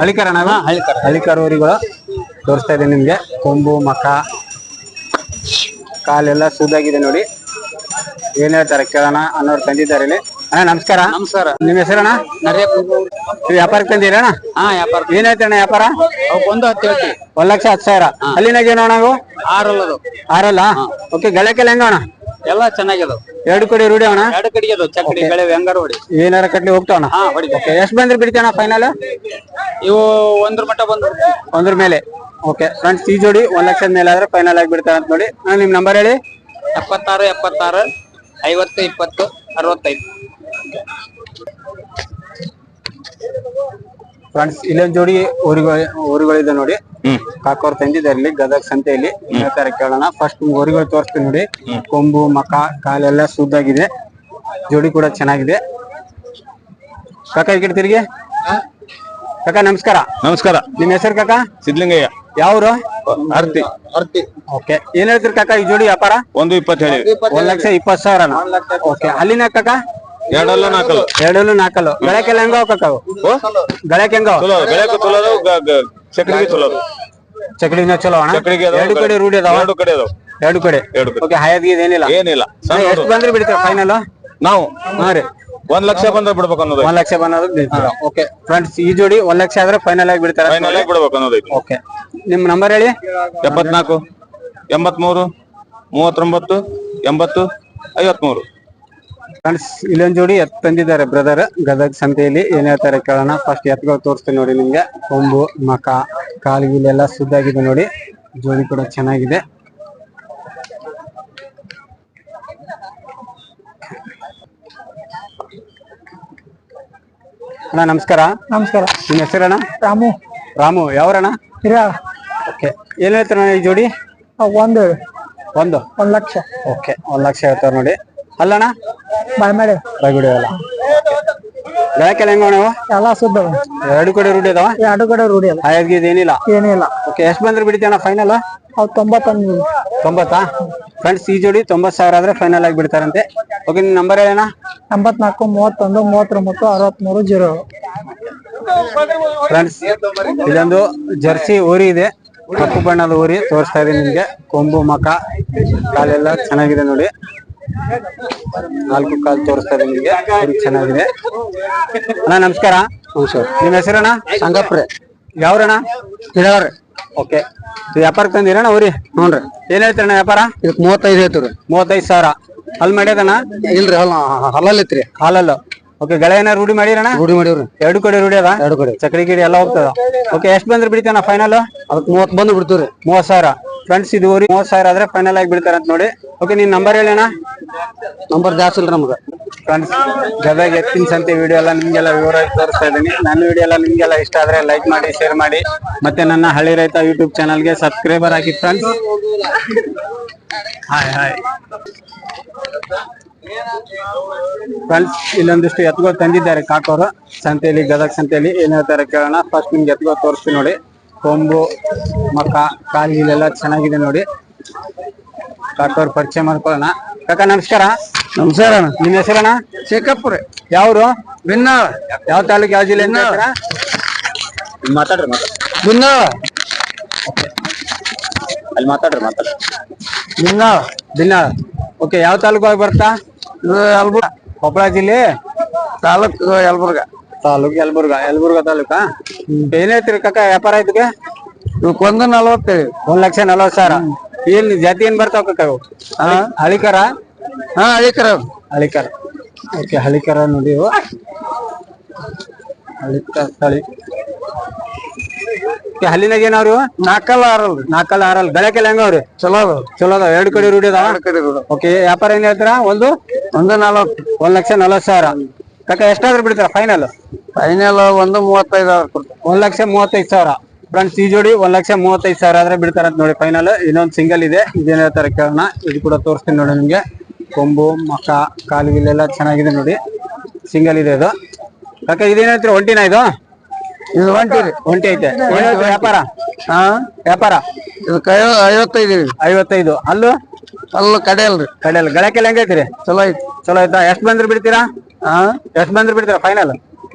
S1: ಹಳ್ಳಿಕಾರ ಅಣ್ಣ ಹಳ್ಳಿಕಾರ ಊರಿಗಳು. ತೋರಿಸ್ತಾ ಇದೆ ನಿಮ್ಗೆ. ಕೊಂಬು ಮಕ ಕಾಲೆಲ್ಲ ಸೂದಾಗಿದೆ ನೋಡಿ. ಏನ್ ಹೇಳ್ತಾರೆ ಕೇಳೋಣ ಅನ್ನೋರು ತಂದಿದ್ದಾರೆ ಇಲ್ಲಿ. ಅಣ್ಣ ನಮಸ್ಕಾರ.
S2: ನಮಸ್ಕಾರ.
S1: ನಿಮ್ ಹೆಸರಣ್ಣ? ನೀವು ವ್ಯಾಪಾರಕ್ಕೆ ತಂದಿರಣ
S2: ಹಾ ವ್ಯಾಪಾರ.
S1: ಏನ್ ಅಣ್ಣ ವ್ಯಾಪಾರ?
S2: ಒಂದು ಹತ್ತು ಹೇಳ್ತೀವಿ.
S1: ಒಂದ್ ಲಕ್ಷ ಹತ್ತು ಸಾವಿರ. ಅಲ್ಲಿನಾಗ ಏನೋ ನಾವು
S2: ಆರಲ್ಲದು.
S1: ಆರಲ್ಲ? ಓಕೆ ಗಳಕ್ಕೆಲ್ಲ ಹೆಂಗಣ
S2: ಎಲ್ಲ ಚೆನ್ನಾಗಿದಾವ್
S1: ಎರಡು ಕಡೆ ರೂಢಿ ಅಣ್ಣ?
S2: ಎರಡು ಕಡೆ ಅದಾವ್. ಚಕ್ಡಿ ಬೆಳೆ ವ್ಯಂಗಾರ ಹೊಡಿ.
S1: ಏನಾರ ಕಟ್ಲಿ ಹೋಗ್ತಾವಣ
S2: ಹಾ ಹೊಡಿ
S1: ಎಷ್ಟು ಬಂದ್ರೆ ಬಿಡ್ತಾನ ಫೈನಲ್
S2: ಇವು ಒಂದ್ರ ಮಟ್ಟ ಬಂದು
S1: ಒಂದ್ರ ಮೇಲೆ. ಓಕೆ ಫ್ರೆಂಡ್ಸ್ ಈ ಜೋಡಿ ಒಂದ್ ಲಕ್ಷದ ಮೇಲೆ ಆದ್ರೆ ಫೈನಲ್ ಆಗಿ ಬಿಡ್ತಾರೆ ಅಂತ ನೋಡಿ. ನಾನು ನಿಮ್ ನಂಬರ್ ಹೇಳಿ.
S2: ಎಪ್ಪತ್ತಾರು ಎಪ್ಪತ್ತಾರು ಐವತ್ತು ಇಪ್ಪತ್ತು ಅರವತ್ತೈದು.
S1: ಫ್ರೆಂಡ್ಸ್ ಇಲ್ಲೊಂದ್ ಜೋಡಿ ಊರುಗಳು ಊರುಗಳಿದೆ ನೋಡಿ. ಕಾಕೋರ್ ತಂದಿದ್ದಾರೆ ಇಲ್ಲಿ ಗದಗ ಸಂತೆಯಲ್ಲಿ. ಹೇಳ್ತಾರೆ ಕೇಳೋಣ. ಫಸ್ಟ್ ಊರುಗಳು ತೋರಿಸ್ತೀನಿ ನೋಡಿ. ಕೊಂಬು ಮಕ ಕಾಲೆಲ್ಲ ಸುದ್ದಾಗಿದೆ ಜೋಡಿ ಕೂಡ ಚೆನ್ನಾಗಿದೆ. ಕಾಕಾ ಈ ಕಡೆ ತಿರುಗಿ. ಕಾಕ ನಮಸ್ಕಾರ.
S2: ನಮಸ್ಕಾರ.
S1: ನಿಮ್ ಹೆಸರು ಕಾಕಾ?
S2: ಸಿದ್ಲಿಂಗಯ್ಯ.
S1: ಯಾವ್ರು?
S2: ಅರ್ತಿ ಅರ್ತಿ
S1: ಓಕೆ. ಏನ್ ಹೇಳ್ತೀರಿ ಕಾಕಾ ಈ ಜೋಡಿ ವ್ಯಾಪಾರ?
S2: ಒಂದು ಇಪ್ಪತ್ತು ಹೇಳಿ
S1: ಒಂದ್ ಲಕ್ಷ ಇಪ್ಪತ್ತು ಸಾವಿರ ಓಕೆ. ಅಲ್ಲಿನ ಕಾಕ?
S2: ಎರಡಲ್ಲ ನಾಲ್ಕಲ್ಲ.
S1: ಎರಡಲ್ಲೂ ನಾಲ್ಕಲ್ಲು. ಗಳಕ್ಕೆಲ್ಲ ಹೆಂಗ ಕಾಕ ಓ? ಗಳಕ್ಕೆ ಹೆಂಗ?
S2: ಚಲೋ ಬೆಳಕು ಚಲೋ ಅದಾವ ಗ- ಗ- ಚಕ್ರಿಗೆ ಚಲೋ ಅದಾವ
S1: ಚಕಡಿನ ಚಲೋ ಅಣ್ಣ.
S2: ಅದಾವ
S1: ಎರಡು ಕಡೆ ರೂಢಿ ಅದಾವ?
S2: ಎರಡು ಕಡೆ ಅದಾವ.
S1: ಎರಡು ಕಡೆ.
S2: ಎರಡು ಕಡೆ.
S1: ಓಕೆ ಹಯಾದ್ಗಿ ಏನಿಲ್ಲ?
S2: ಏನಿಲ್ಲ. ಸಣ್ಣ
S1: ಎಷ್ಟು ಬಂದ್ರೆ ಬಿಡ್ತೀರ ಫೈನಲ್
S2: ನಾವು?
S1: ಹಾ ರೀ.
S2: ಒಂದ್ ಲಕ್ಷ ಬಂದ್ರೆ ಬಿಡ್ಬೇಕು ಅನ್ನೋದು
S1: ಒಂದ್ ಲಕ್ಷ ಬಂದ್ರೆ ಬಿಡ್ತೀರ? ಓಕೆ. ಫ್ರೆಂಡ್ಸ್ ಈ ಜೋಡಿ ಒಂದ್ ಲಕ್ಷ ಆದ್ರೆ ಫೈನಲ್ ಆಗಿ ಬಿಡ್ತಾರೆ?
S2: ಫೈನಲ್ ಆಗಿ ಬಿಡ್ಬೇಕು ಅನ್ನೋದೈತಿ
S1: ಓಕೆ. ನಿಮ್ ನಂಬರ್ ಹೇಳಿ?
S2: ಎಪ್ಪತ್ನಾಲ್ಕು ಎಂಬತ್ಮೂರು ಮೂವತ್ತೊಂಬತ್ತು ಎಂಬತ್ತು ಐವತ್ಮೂರು.
S1: ಫ್ರೆಂಡ್ಸ್ ಇಲ್ಲೊಂದ್ ಜೋಡಿ ಎತ್ ತಂದಿದ್ದಾರೆ ಬ್ರದರ್ ಗದಗ್ ಸಂತೆಯಲ್ಲಿ ಏನ್ ಹೇಳ್ತಾರೆ ಕೇಳೋಣ. ಫಸ್ಟ್ ಎತ್ಗಳು ತೋರಿಸ್ತೀನಿ ನೋಡಿ ನಿಮ್ಗೆ. ಕೊಂಬು ಮಕ ಕಾಲಿಗಿಲೆಲ್ಲ ಸುದ್ದಾಗಿದೆ ನೋಡಿ. ಜೋಡಿ ಕೂಡ ಚೆನ್ನಾಗಿದೆ. ಅಣ್ಣ ನಮಸ್ಕಾರ.
S3: ನಮಸ್ಕಾರ.
S1: ನಿಮ್ಮ ಹೆಸರಣ್ಣ?
S3: ರಾಮು.
S1: ರಾಮು. ಯಾವ್ರಣ್ಣ?
S3: ಹಿರಿಯ.
S1: ಓಕೆ ಏನ್ ಹೇಳ್ತಾರ ಈ ಜೋಡಿ?
S3: ಒಂದು
S1: ಒಂದು.
S3: ಒಂದ್ ಲಕ್ಷ.
S1: ಓಕೆ ಒಂದ್ ಲಕ್ಷ ಹೇಳ್ತಾರ ನೋಡಿ. ಅಲ್ಲಣ್ಣ?
S3: ಬಾಯ್ ಮಾಡಿ.
S1: ರಗಡಿ ಅಲ್ಲ ಹೆಂಗ
S3: ಎಲ್ಲ ಸುದ್ದ
S1: ಎರಡು ಕಡೆ ರೂಢಿ ಅದಾವ?
S3: ಎರಡು ಕಡೆ ರೂಢಿ
S1: ಏನಿಲ್ಲ?
S3: ಏನಿಲ್ಲ.
S1: ಓಕೆ ಎಷ್ಟು ಬಂದ್ರೆ ಬಿಡ್ತೀಯಣ್ಣ ಫೈನಲ್
S3: ಅವ್ ತೊಂಬತ್ತೊಂದು
S1: ತೊಂಬತ್ತಾ? ಫ್ರೆಂಡ್ಸ್ ಈ ಜೋಡಿ ತೊಂಬತ್ ಸಾವಿರ ಆದ್ರೆ ಫೈನಲ್ ಆಗಿ ಬಿಡ್ತಾರಂತೆ. Okay number ಹೇಳಣ್ಣ.
S3: ಎಂಬತ್ನಾಲ್ಕು ಮೂವತ್ತೊಂದು ಮೂವತ್ತೊಂಬತ್ತು ಅರವತ್ಮೂರು ಜೀರೋ.
S1: ಫ್ರೆಂಡ್ಸ್ ಇದೊಂದು ಜರ್ಸಿ ಊರಿ ಇದೆ. ಕಪ್ಪು ಬಣ್ಣದ ಊರಿ ತೋರಿಸ್ತಾ ಇದೀನಿ ನಿಮ್ಗೆ. ಕೊಂಬು ಮಕ ಕಾಲೆಲ್ಲ ಚೆನ್ನಾಗಿದೆ ನೋಡಿ. ನಾಲ್ಕು ಕಾಲು ತೋರಿಸ್ತಾ ಇದೆ ನಿಮಗೆ. ಚೆನ್ನಾಗಿದೆ. ಅಣ್ಣ ನಮಸ್ಕಾರ. ನಿಮ್ಮ ಹೆಸರಣ್ಣ?
S3: ಸಂಗಪ್ರೆ
S1: ಯಾವ್ರಣ್ಣ? ಓಕೆ. ವ್ಯಾಪಾರಕ್ಕೆ ತಂದಿರಣ್ಣ ಅವ್ರಿ
S3: ಹ್ಞೂನ್ರಿ.
S1: ಏನ್ ಹೇಳ್ತೀರಣ್ಣ ವ್ಯಾಪಾರ?
S3: ಇದಕ್ ಮೂವತ್ತೈದು ಹೇಳ್ತೀವ್ರಿ.
S1: ಮೂವತ್ತೈದು ಸಾವಿರ. ಅಲ್ಲಿ ಮಾಡ್ಯದಣ್ಣ?
S3: ಇಲ್ರಿ ಹಲ್ಲ ಹಲ್ಲೈತ್ರಿ
S1: ಹಾಲಲ್ಲ. ಓಕೆ ಗೆಳೆಯನ ರೂಢಿ ಮಾಡಿರಣ್ಣ?
S3: ರೂಢಿ ಮಾಡಿವ್ರಿ.
S1: ಎರಡು ಕಡೆ ರೂಢಿ ಅದ?
S3: ಎರಡು ಕಡೆ.
S1: ಚಕ್ರಿ ಗಿಡಿ ಎಲ್ಲ ಹೋಗ್ತದ? ಓಕೆ ಎಷ್ಟು ಬಂದ್ರೆ ಬಿಡ್ತಾನ ಫೈನಲ್
S3: ಅದಕ್ಕೆ ಮೂವತ್ತು ಬಂದು ಬಿಡ್ತೀವ್ರಿ.
S1: ಮೂವತ್ ಸಾವಿರ. ಫ್ರೆಂಡ್ಸ್ ಇದು ಊರಿ ಮೂವತ್ ಸಾವಿರ ಆದ್ರೆ ಫೈನಲ್ ಆಗಿ ಬೀಳ್ತಾರ ಅಂತ ನೋಡಿ. ಓಕೆ ನಿನ್ ನಂಬರ್ ಹೇಳಿ ಅಣ್ಣ
S3: ನಂಬರ್ ಜಾಸ್ತಿ ಇಲ್ರಿ ನಮ್ಗೆ.
S1: ಫ್ರೆಂಡ್ಸ್ ಗದಗ ಎತ್ತಿನ ಸಂತೆ ವಿಡಿಯೋ ಎಲ್ಲ ನಿಮ್ಗೆಲ್ಲ ವಿವರವಾಗಿ ತೋರಿಸ್ತಾ ಇದ್ದೀನಿ. ನನ್ನ ವಿಡಿಯೋ ಎಲ್ಲ ನಿಮ್ಗೆಲ್ಲ ಇಷ್ಟ ಆದ್ರೆ ಲೈಕ್ ಮಾಡಿ ಶೇರ್ ಮಾಡಿ. ಮತ್ತೆ ನನ್ನ ಹಳ್ಳಿ ರೈತ ಯೂಟ್ಯೂಬ್ ಚಾನಲ್ಗೆ ಸಬ್ಸ್ಕ್ರೈಬರ್ ಆಗಿ ಫ್ರೆಂಡ್ಸ್ ಹಾಯ್ ಹಾಯ್ ಫ್ರೆಂಡ್ಸ್ ಇಲ್ಲೊಂದಿಷ್ಟು ಎತ್ಗಳು ತಂದಿದ್ದಾರೆ ಕಾಕೋರು. ಸಂತೆಯಲ್ಲಿ ಗದಗ ಸಂತೆಯಲ್ಲಿ ಏನ್ ಹೇಳ್ತಾರೆ ಕೇಳೋಣ. ಫಸ್ಟ್ ನಿಮ್ಗೆ ಎತ್ತುಗಳು ತೋರಿಸ್ತೀವಿ ನೋಡಿ. ಕೊಂಬು ಮಕ್ಕ ಕಾಲು ಗೀಲೆಲ್ಲ ಚೆನ್ನಾಗಿದೆ ನೋಡಿ. ಕಾಕೋರ್ ಪರಿಚಯ ಮಾಡ್ಕೊಳ್ಳೋಣ. ಕಾಕ ನಮಸ್ಕಾರ.
S3: ನಮಸ್ಕಾರ ಅಣ್ಣ.
S1: ನಿಮ್ಮ ಹೆಸರಣ್ಣ?
S3: ಶೇಖಪ್ಪ ರೀ
S1: ಯಾವ್ರು?
S3: ಬಿನ್ನಾಳ.
S1: ಯಾವ ತಾಲೂಕು ಯಾವ ಜಿಲ್ಲೆ ಮಾತಾಡ್ರಿ ಮಾತಾಡ್ರಿ.
S3: ಬಿನ್ನಾಳ.
S1: ಅಲ್ಲಿ ಮಾತಾಡ್ರಿ ಮಾತಾಡ್ರಿ.
S3: ಬಿನ್ನಾಳ.
S1: ಬಿನ್ನಾಳ. ಓಕೆ ಯಾವ ತಾಲೂಕು ಆಗಿ ಬರ್ತಾ?
S3: ಇದು ಯಲ್ಬುರ್ಗ
S1: ಕೊಪ್ಪಳ ಜಿಲ್ಲೆ
S3: ತಾಲೂಕ್ ಯಲ್ಬುರ್ಗ.
S1: ತಾಲೂಕ್ ಯಲ್ಬುರ್ಗ ಯಲ್ಬುರ್ಗ ತಾಲೂಕಾ? ಏನೈತ್ರಿ ಕಕ್ಕ ಕಾಕ ವ್ಯಾಪಾರ
S3: ಐತಿಗೆ ಒಂದು ನಲ್ವತ್ತು
S1: ಒಂದ್ ಲಕ್ಷ ನಲ್ವತ್ ಸಾವಿರ. ಏನ್ ಜಾತಿ ಏನ್ ಬರ್ತಾವ ಕಾಕ ಇವು? ಹಳಿಕರ?
S3: ಹಾ ಹಳಿಕರ
S1: ಹಳಿಕರ. ಓಕೆ ಹಳಿಕರ ನೋಡಿ ಹಳಿಕರ ಓಕೆ, ಹಲ್ಲಿನಾಗ ಏನವ್ರು
S3: ನಾಲ್ಕಲ್ಲ ಆರಲ್
S1: ನಾಲ್ಕಲ್ಲ ಆರಲ್ಲ ಬೆಳಕೆಲ್ಲ ಹೆಂಗವ್ರಿ?
S3: ಚಲೋ ಅದಾವ.
S1: ಚಲೋ ಅದಾವ. ಎರಡು ಕಡೆ ರೂಢಿ ಅದಾವ
S3: ಕಡೆ
S1: ಓಕೆ ವ್ಯಾಪಾರ ಏನ್ ಹೇಳ್ತೀರಾ? ಒಂದು?
S3: ಒಂದು ನಲವತ್ತು.
S1: ಒಂದ್ ಲಕ್ಷ ನಲವತ್ತು ಸಾವಿರ. ಕಾಕ ಎಷ್ಟಾದ್ರೂ ಬಿಡ್ತಾರ ಫೈನಲ್
S3: ಫೈನಲ್ ಒಂದು ಮೂವತ್ತೈದು
S1: ಒಂದ್ ಲಕ್ಷ ಮೂವತ್ತೈದು ಸಾವಿರ. ಫ್ರೆಂಡ್ಸ್ ಈ ಜೋಡಿ ಒಂದ್ ಲಕ್ಷ ಮೂವತ್ತೈದು ಸಾವಿರ ಆದ್ರೆ ಬಿಡ್ತಾರಂತ ನೋಡಿ ಫೈನಲ್ ಇನ್ನೊಂದು ಸಿಂಗಲ್ ಇದೆ. ಇದೇನ್ ಹೇಳ್ತಾರೆ ಕೇಳೋಣ. ಇದು ಕೂಡ ತೋರಿಸ್ತೀನಿ ನೋಡಿ ನಿಮ್ಗೆ. ಕೊಂಬು ಮಕ ಕಾಲು ಎಲ್ಲ ಚೆನ್ನಾಗಿದೆ ನೋಡಿ. ಸಿಂಗಲ್ ಇದೆ ಅದು ಕಾಕ ಇದೇನ್ ಹೇಳ್ತೀರಾ? ಒಂಟಿನ ಇದು?
S3: ಇದು ಹೊಂಟಿರಿ
S1: ಒಂಟಿ ಐತೆ. ವ್ಯಾಪಾರ?
S3: ಹಾ
S1: ವ್ಯಾಪಾರ?
S3: ಇದಕ್ಕೆ ಐವತ್ತೈದು ರೀ.
S1: ಐವತ್ತೈದು. ಅಲ್ಲೂ?
S3: ಅಲ್ಲ ಕಡೆ ಅಲ್ರಿ
S1: ಕಡೆಯಲ್ಲಿ ಗಳಕ್ಕೆಲ್ಲ ಹೆಂಗೈತ್ರಿ
S3: ಚಲೋ ಐತಿ.
S1: ಚಲೋ ಆಯ್ತಾ ಎಷ್ಟ್ ಬಂದ್ರೆ ಬಿಡ್ತೀರಾ?
S3: ಹಾ?
S1: ಎಷ್ಟು ಬಂದ್ರೆ ಬಿಡ್ತೀರಾ ಫೈನಲ್?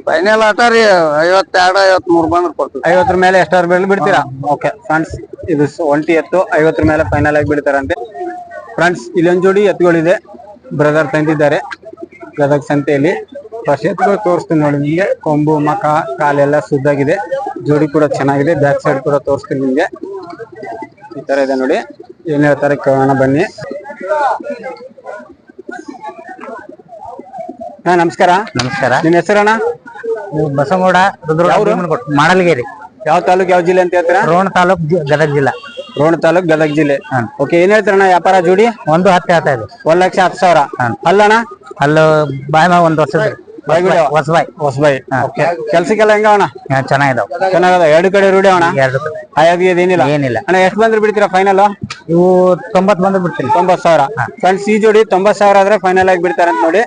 S3: ಫೈನಲ್ ಆಟ ರೀ ಐವತ್ತೆರಡು ಐವತ್ ಮೂರ್ ಬಂದ್ರೆ ಕೊಡ್ತೀವಿ.
S1: ಐವತ್ತರ ಮೇಲೆ ಎಷ್ಟಾದ್ರು ಬೆಳೆ ಬಿಡ್ತೀರಾ? ಓಕೆ ಫ್ರೆಂಡ್ಸ್ ಇದು ಒಂಟಿ ಎತ್ತು. ಐವತ್ತರ ಮೇಲೆ ಫೈನಲ್ ಆಗಿ ಬಿಡ್ತಾರಂತೆ. ಫ್ರೆಂಡ್ಸ್ ಇಲ್ಲೊಂದ್ ಜೋಡಿ ಎತ್ತುಗಳಿದೆ. ಬ್ರದರ್ ತಂದಿದ್ದಾರೆ ಗದಗ ಸಂತೆಯಲ್ಲಿ. ಎತ್ತುಗಳು ತೋರಿಸ್ತೀನಿ ನೋಡಿ ನಿಮಗೆ. ಕೊಂಬು ಮಕ ಕಾಲೆಲ್ಲ ಸುದ್ದಾಗಿದೆ. ಜೋಡಿ ಕೂಡ ಚೆನ್ನಾಗಿದೆ. ಬ್ಯಾಕ್ ಸೈಡ್ ಕೂಡ ತೋರಿಸ್ತೀನಿ ನಿಮಗೆ. ಈ ತರ ಇದೆ ನೋಡಿ. ಏನ್ ಹೇಳ್ತಾರೆ ಕೇಳೋಣ ಬನ್ನಿ. ಹಾ ನಮಸ್ಕಾರ.
S2: ನಮಸ್ಕಾರ.
S1: ನಿಮ್ ಹೆಸರಣ್ಣ?
S2: ರುದ್ರಗೌಡ ಮಾಡಲ್ಗೇರಿ.
S1: ಯಾವ ತಾಲೂಕ್ ಯಾವ ಜಿಲ್ಲೆ ಅಂತ ಹೇಳ್ತೀರಾ?
S2: ರೋಣ ತಾಲೂಕ್ ಗದಗ ಜಿಲ್ಲಾ.
S1: ರೋಣ ತಾಲೂಕ್ ಗದಗ ಜಿಲ್ಲೆ. ಓಕೆ ಏನ್ ಹೇಳ್ತಾರಣ್ಣ ವ್ಯಾಪಾರ ಜೋಡಿ?
S2: ಒಂದು ಹತ್ತು ಹೇಳ್ತಾ ಇದೆ
S1: ಒಂದ್ ಲಕ್ಷ ಹತ್ತು ಸಾವಿರ. ಅಲ್ಲಣ್ಣ?
S2: ಅಲ್ಲ ಬಾಯ್ ಮಾ ಒಂದು ವರ್ಷದ
S1: ಬಾಯ್ಗುಡಿ?
S2: ಹೊಸಬಾಯ್
S1: ಹೊಸಬಾಯಿ ಓಕೆ ಕೆಲ್ಸಕ್ಕೆಲ್ಲ ಹೆಂಗ ಅಣ್ಣ?
S2: ಚೆನ್ನಾಗಿದಾವ.
S1: ಚೆನ್ನಾಗದ ಎರಡು ಕಡೆ ರೂಢಿ ಅಣ್ಣ?
S2: ಎರಡು
S1: ಹಾಯಾಗಿ ಏನಿಲ್ಲ?
S2: ಏನಿಲ್ಲ.
S1: ಅಣ್ಣ ಎಷ್ಟು ಬಂದ್ರೆ ಬಿಡ್ತೀರಾ ಫೈನಲ್
S2: ಇವು ತೊಂಬತ್ ಬಂದು ಬಿಡ್ತೀನಿ
S1: ತೊಂಬತ್ ಸಾವಿರ. ಫ್ರೆಂಡ್ಸ್ ಈ ಜೋಡಿ ತೊಂಬತ್ ಸಾವಿರ ಆದ್ರೆ ಫೈನಲ್ ಆಗಿ ಬಿಡ್ತಾರೆ ಅಂತ ನೋಡಿ.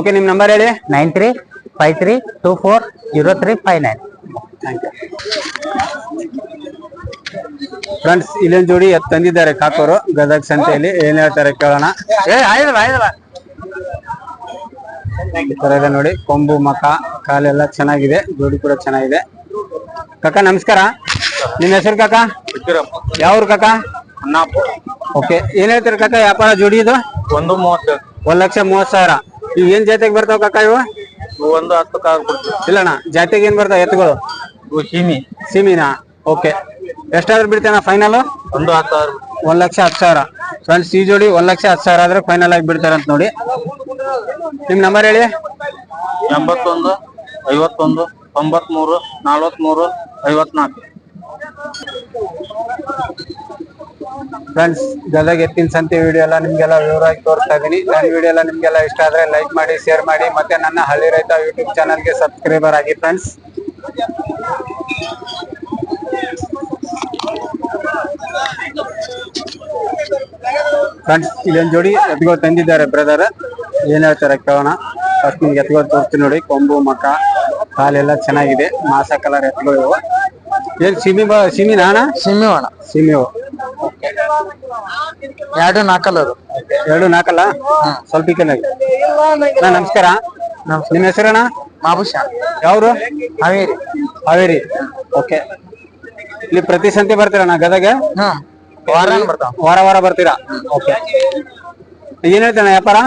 S1: ಓಕೆ ನಿಮ್ ನಂಬರ್ ಹೇಳಿ.
S2: Nine three five three two four zero three five nine
S1: friends ಇಲ್ಲೊಂದ್ ಜೋಡಿ ತಂದಿದ್ದಾರೆ ಕಾಕೋರು ಗದಗ ಸಂತೆಯಲ್ಲಿ. ಏನ್ ಹೇಳ್ತಾರೆ ಕೇಳೋಣ.
S2: ಏ ಆಯ್ದಲ್ಲ ಆಯ್ದಲ್ಲ
S1: ಈ ತರ ಇದೆ ನೋಡಿ. ಕೊಂಬು ಮಕ ಕಾಲೆಲ್ಲ ಚೆನ್ನಾಗಿದೆ. ಜೋಡಿ ಕೂಡ ಚೆನ್ನಾಗಿದೆ. ಕಾಕ ನಮಸ್ಕಾರ. ನಿಮ್ ಹೆಸರು ಕಾಕ? ಯಾವ್ರು ಕಾಕ? ಓಕೆ. ಏನ್ ಹೇಳ್ತೀರಿ ಕಾಕ? ವ್ಯಾಪಾರ ಜೋಡಿ ಇದು?
S2: ಒಂದು ಮೂವತ್ತು
S1: ಒಂದ್ ಲಕ್ಷ ಮೂವತ್ ಸಾವಿರ. ಇವ್ ಏನ್ ಜಾತಿಗೆ ಬರ್ತಾವ ಕಕ್ಕ ಇವು?
S2: ಒಂದು ಹತ್ತು ಕಾರ್
S1: ಇಲ್ಲಣ್ಣ ಜಾತಿಗೆ ಏನ್ ಬರ್ತಾವ ಎತ್ತುಗಳು?
S2: ಸೀಮಿ.
S1: ಸಿಮಿನಾ? ಓಕೆ. ಎಷ್ಟಾದ್ರೂ ಬಿಡ್ತೇನ ಫೈನಲ್
S2: ಒಂದು ಹತ್ತು ಸಾವಿರ
S1: ಒಂದ್ ಲಕ್ಷ ಹತ್ತು ಸಾವಿರ. ಫ್ರೆಂಡ್ಸ್ ಈ ಜೋಡಿ ಒಂದ್ ಲಕ್ಷ ಹತ್ತು ಸಾವಿರ ಆದ್ರೆ ಫೈನಲ್ ಆಗಿ ಬಿಡ್ತಾರಂತ ನೋಡಿ. ನಿಮ್ ನಂಬರ್ ಹೇಳಿ.
S2: ಎಂಬತ್ತೊಂದು ಐವತ್ತೊಂದು ತೊಂಬತ್ಮೂರು ನಲವತ್ಮೂರು ಐವತ್ನಾಲ್ಕು.
S1: ಫ್ರೆಂಡ್ಸ್ ಗದಗ ಎತ್ತಿನ ಸಂತೆ ವಿಡಿಯೋ ಎಲ್ಲ ನಿಮ್ಗೆಲ್ಲ ವಿವರವಾಗಿ ತೋರಿಸ್ತಾ ಇದೀನಿ ನನ್ನ ವಿಡಿಯೋ ಎಲ್ಲ ನಿಮ್ಗೆಲ್ಲ ಇಷ್ಟ ಆದ್ರೆ ಲೈಕ್ ಮಾಡಿ ಶೇರ್ ಮಾಡಿ ಮತ್ತೆ ನನ್ನ ಹಳ್ಳಿ ರೈತ ಯೂಟ್ಯೂಬ್ ಚಾನಲ್ಗೆ ಸಬ್ಸ್ಕ್ರೈಬರ್ ಆಗಿ ಫ್ರೆಂಡ್ಸ್ ಫ್ರೆಂಡ್ಸ್ ಇಲ್ಲೊಂದು ಜೋಡಿ ಎತ್ಗಳು ತಂದಿದ್ದಾರೆ ಬ್ರದರ್ ಏನ್ ಹೇಳ್ತಾರೆ ಕೇಳೋಣ. ಫಸ್ಟ್ ನಿಮ್ಗೆ ಎತ್ಗಳು ತೋರ್ತೀನಿ ನೋಡಿ. ಕೊಂಬು ಮಕ ಕಾಲೆಲ್ಲ ಚೆನ್ನಾಗಿದೆ. ಮಾಸ ಕಲರ್ ಎತ್ಗಳು ಇವು. ಏನ್ ಸಿಮಿ ಸಿಮಿ ನಾಣ
S3: ಸಿಮಿ ಅಣ್ಣ
S1: ಸಿಮಿ
S3: ಎರಡು ನಾಲ್ಕಲ್ಲ ಅದು.
S1: ಎರಡು ನಾಲ್ಕಲ್ಲ ಸ್ವಲ್ಪ ನಮಸ್ಕಾರ. ನಿಮ್ ಹೆಸರಣ್ಣ?
S3: ಮಾಬುಷ.
S1: ಯಾವ್ರು?
S3: ಹಾವೇರಿ.
S1: ಹಾವೇರಿ. ಓಕೆ. ಇಲ್ಲಿ ಪ್ರತಿ ಸಂತೆ ಬರ್ತೀರಾ ನಾ ಗದಗ?
S3: ವಾರ ಬರ್ತಾವ.
S1: ವಾರ ವಾರ ಬರ್ತೀರಾ? ಓಕೆ. ಏನ್ ಹೇಳ್ತಾನೆ ವ್ಯಾಪಾರ?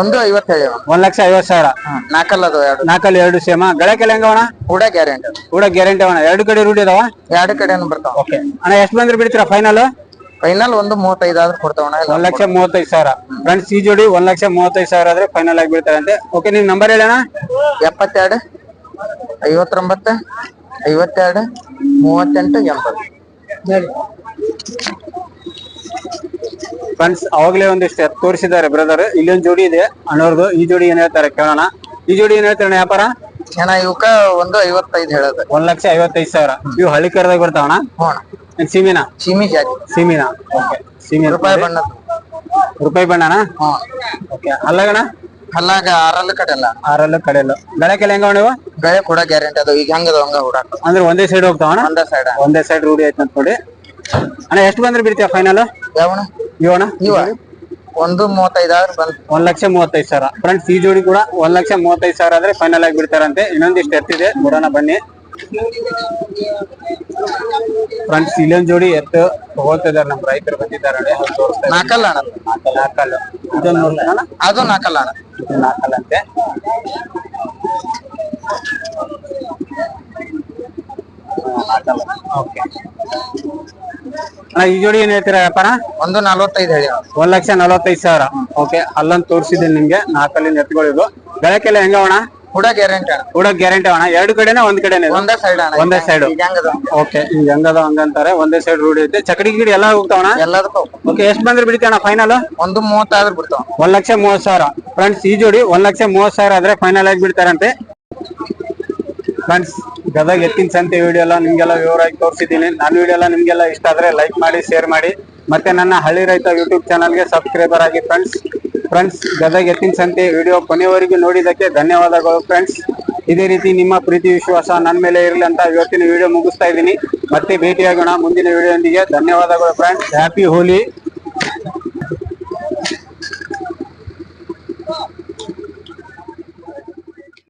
S3: ಒಂದು ಐವತ್ತು ಹೇಳಿ
S1: ಒಂದ್ ಲಕ್ಷ ಐವತ್ ಸಾವಿರ.
S3: ನಾಲ್ಕಲ್ಲ ಅದು ಎರಡು.
S1: ನಾಲ್ಕಲ್ಲಿ ಎರಡು ಸೇಮ. ಗಳಕ್ಕೆಲ್ಲ ಹೆಂಗವಣ
S3: ಕೂಡ ಗ್ಯಾರಂಟಿ.
S1: ಕೂಡ ಗ್ಯಾರಂಟಿ ಅವಣ ಎರಡು ಕಡೆ ರೂಢಿ ಅದಾವ
S3: ಎರಡು ಕಡೆ ಬರ್ತಾವ.
S1: ಓಕೆ. ಅಣ್ಣ ಎಷ್ಟು ಬಂದ್ರೆ ಬಿಡ್ತೀರಾ ಫೈನಲ್
S3: ಫೈನಲ್ ಒಂದು ಮೂವತ್ತೈದು ಆದ್ರೆ ಕೊಡ್ತಾವಣ
S1: ಒಂದ್ ಲಕ್ಷ ಮೂವತ್ತೈದು ಸಾವಿರ. ಫ್ರೆಂಡ್ಸ್ ಈ ಜೋಡಿ ಒಂದ್ ಲಕ್ಷ ಮೂವತ್ತೈದು ಸಾವಿರ ಆದ್ರೆ ಫೈನಲ್ ಆಗಿ ಬೀಳ್ತಾರಂತೆ ಓಕೆ ನಿಮ್ ನಂಬರ್ ಹೇಳಣ್ಣ.
S3: ಎಪ್ಪತ್ತೆರಡು ಐವತ್ತೊಂಬತ್ತು ಐವತ್ತೆರಡು ಮೂವತ್ತೆಂಟು ಎಂಬತ್ತು.
S1: ಫ್ರೆಂಡ್ಸ್ ಅವಾಗಲೇ ಒಂದಿಷ್ಟು ತೋರಿಸಿದ್ದಾರೆ ಬ್ರದರ್ ಇಲ್ಲೊಂದ್ ಜೋಡಿ ಇದೆ. ಅಣ್ಣವ್ರದ್ದು ಈ ಜೋಡಿ ಏನ್ ಹೇಳ್ತಾರೆ ಕೇಳೋಣ. ಈ ಜೋಡಿ ಏನ್ ಹೇಳ್ತಾರೆ ವ್ಯಾಪಾರ?
S3: ಏನ ಇವಕ್ಕ ಒಂದು ಐವತ್ತೈದು ಹೇಳೋದು.
S1: ಒಂದ್ ಲಕ್ಷ ಐವತ್ತೈದು ಸಾವಿರ. ಇವು ಹಳ್ಳಿ ಕರ್ದಾಗ ಬರ್ತಾವಣ
S3: ಹ್ಞೂ ಅಣ್ಣ.
S1: ಸೀಮಿನ?
S3: ಸೀಮಿ ಜಾತಿ.
S1: ಸೀಮಿನ? ಓಕೆ ಸೀಮಿ
S3: ರೂಪಾಯಿ ಬಣ್ಣ
S1: ರೂಪಾಯಿ ಬಣ್ಣನಾ? ಓಕೆ ಅಲ್ಲಗಣ
S3: ಅಲ್ಲಾಗ ಆರಲ್ಲ ಕಡೆಲ್ಲ
S1: ಆರಲ್ಲು ಕಡೆಯಲ್ಲು. ಗಳಕ್ಕೆಲ್ಲ ಹೆಂಗ ನೀವು?
S3: ಬೆಳೆ ಕೂಡ ಗ್ಯಾರಂಟಿ ಅದು. ಈಗ ಹಂಗದ ಹಂಗ ಹುಡಾಕ
S1: ಅಂದ್ರೆ ಒಂದೇ ಸೈಡ್ ಹೋಗ್ತಾವಣ
S3: ಒಂದೇ ಸೈಡ್
S1: ಒಂದೇ ಸೈಡ್ ರೂಢಿ ಆಯ್ತು ಅಂತ ನೋಡಿ. ಅಣ್ಣ ಎಷ್ಟು ಬಂದ್ರೆ ಬಿಡ್ತೀಯ ಫೈನಲ್
S3: ಯಾವಣ
S1: ಇವಣ
S3: ಇವ ಒಂದು ಮೂವತ್ತೈದು ಆದ್ರೆ ಬಂದ್.
S1: ಒಂದ್ ಲಕ್ಷ ಮೂವತ್ತೈದು ಸಾವಿರ. ಫ್ರೆಂಡ್ಸ್ ಈ ಜೋಡಿ ಕೂಡ ಒಂದ್ ಲಕ್ಷ ಮೂವತ್ತೈದು ಸಾವಿರ ಆದ್ರೆ ಫೈನಲ್ ಆಗಿ ಬಿಡ್ತಾರಂತೆ. ಇನ್ನೊಂದಿಷ್ಟು ಎತ್ತಿದೆ. ನೋಡೋಣ ಬನ್ನಿ. ಫ್ರೆಂಡ್ಸ್ ಇಲ್ಲೊಂದ್ ಜೋಡಿ ಎತ್ತು ತಗೊಳ್ತಿದಾರೆ ನಮ್ ರೈತರು ಬಂದಿದ್ದಾರೆ
S3: ನಾಲ್ಕಲ್ಲ ಅಣ್ಣ.
S1: ನಾಲ್ಕಲ್ಲ ಇದನ್ನ
S3: ಅದು ನಾಲ್ಕಲ್ಲ ಅಣ್ಣ.
S1: ಇದು ನಾಲ್ಕಲ್ಲಂತೆ ಅಣ್ಣ ಈ ಜೋಡಿ ಏನ್ ಹೇಳ್ತೀರಾ ವ್ಯಾಪಾರ?
S3: ಒಂದು ನಲ್ವತ್ತೈದು ಹೇಳಿ ಅಣ್ಣ.
S1: ಒಂದ್ ಲಕ್ಷ ನಲವತ್ತೈದು ಸಾವಿರ. ಓಕೆ ಅಲ್ಲೊಂದು ತೋರಿಸಿದ್ದೀನಿ ನಿಮ್ಗೆ ನಾಲ್ಕಲ್ಲಿ ಎತ್ತುಗಳಿದು ಬೆಳಕೆಲ್ಲ ಹೆಂಗವಣ
S3: ಕೂಡ ಗ್ಯಾರಂಟಿ
S1: ಕೂಡ ಗ್ಯಾರಂಟಿ ಅಣ್ಣ. ಎರಡು ಕಡೆನೇ ಒಂದ್ ಕಡೆನೇ
S3: ಒಂದೇ ಸೈಡ್ ಅಣ್ಣ.
S1: ಒಂದೇ
S3: ಸೈಡ್
S1: ಓಕೆ ಈಗ ಹೆಂಗದ ಹಂಗಂತಾರೆ ಒಂದೇ ಸೈಡ್ ರೂಢಿ ಐತೆ. ಚಕಡಿ ಗಿಡಿ ಎಲ್ಲ ಹೋಗ್ತಾವಣ
S3: ಎಲ್ಲದಕ್ಕೂ
S1: ಓಕೆ ಎಷ್ಟು ಬಂದ್ರೆ ಬಿಡ್ತೀವಣ್ಣ ಫೈನಲ್
S3: ಒಂದು ಮೂವತ್ತಾದ್ರೂ ಬಿಡ್ತಾವ.
S1: ಒಂದ್ ಲಕ್ಷ ಮೂವತ್ ಸಾವಿರ. ಫ್ರೆಂಡ್ಸ್ ಈ ಜೋಡಿ ಒಂದ್ ಲಕ್ಷ ಮೂವತ್ ಸಾವಿರ ಆದ್ರೆ ಫೈನಲ್ ಆಗಿ ಬಿಡ್ತಾರಂತೆ. ಫ್ರೆಂಡ್ಸ್ ಗದಗ ಎತ್ತಿನ ಸಂತೆ ವಿಡಿಯೋ ಎಲ್ಲ ನಿಮ್ಗೆಲ್ಲ ವಿವರವಾಗಿ ತೋರಿಸಿದ್ದೀನಿ. ನನ್ನ ವಿಡಿಯೋ ಎಲ್ಲ ನಿಮ್ಗೆಲ್ಲ ಇಷ್ಟ ಆದ್ರೆ ಲೈಕ್ ಮಾಡಿ ಶೇರ್ ಮಾಡಿ. ಮತ್ತೆ ನನ್ನ ಹಳ್ಳಿ ರೈತ ಯೂಟ್ಯೂಬ್ ಚಾನಲ್ಗೆ ಸಬ್ಸ್ಕ್ರೈಬರ್ ಆಗಿ ಫ್ರೆಂಡ್ಸ್ ಫ್ರೆಂಡ್ಸ್ ಗದಗ ಎತ್ತಿನ ಸಂತೆ ವಿಡಿಯೋ ಕೊನೆಯವರೆಗೂ ನೋಡಿದ್ದಕ್ಕೆ ಧನ್ಯವಾದಗಳು ಫ್ರೆಂಡ್ಸ್ ಇದೇ ರೀತಿ ನಿಮ್ಮ ಪ್ರೀತಿ ವಿಶ್ವಾಸ ನನ್ನ ಮೇಲೆ ಇರಲಿ ಅಂತ ಇವತ್ತಿನ ವಿಡಿಯೋ ಮುಗಿಸ್ತಾ ಇದ್ದೀನಿ. ಮತ್ತೆ ಭೇಟಿಯಾಗೋಣ ಮುಂದಿನ ವಿಡಿಯೋದೊಂದಿಗೆ ಧನ್ಯವಾದಗಳು ಫ್ರೆಂಡ್ಸ್ ಹ್ಯಾಪಿ ಹೋಲಿ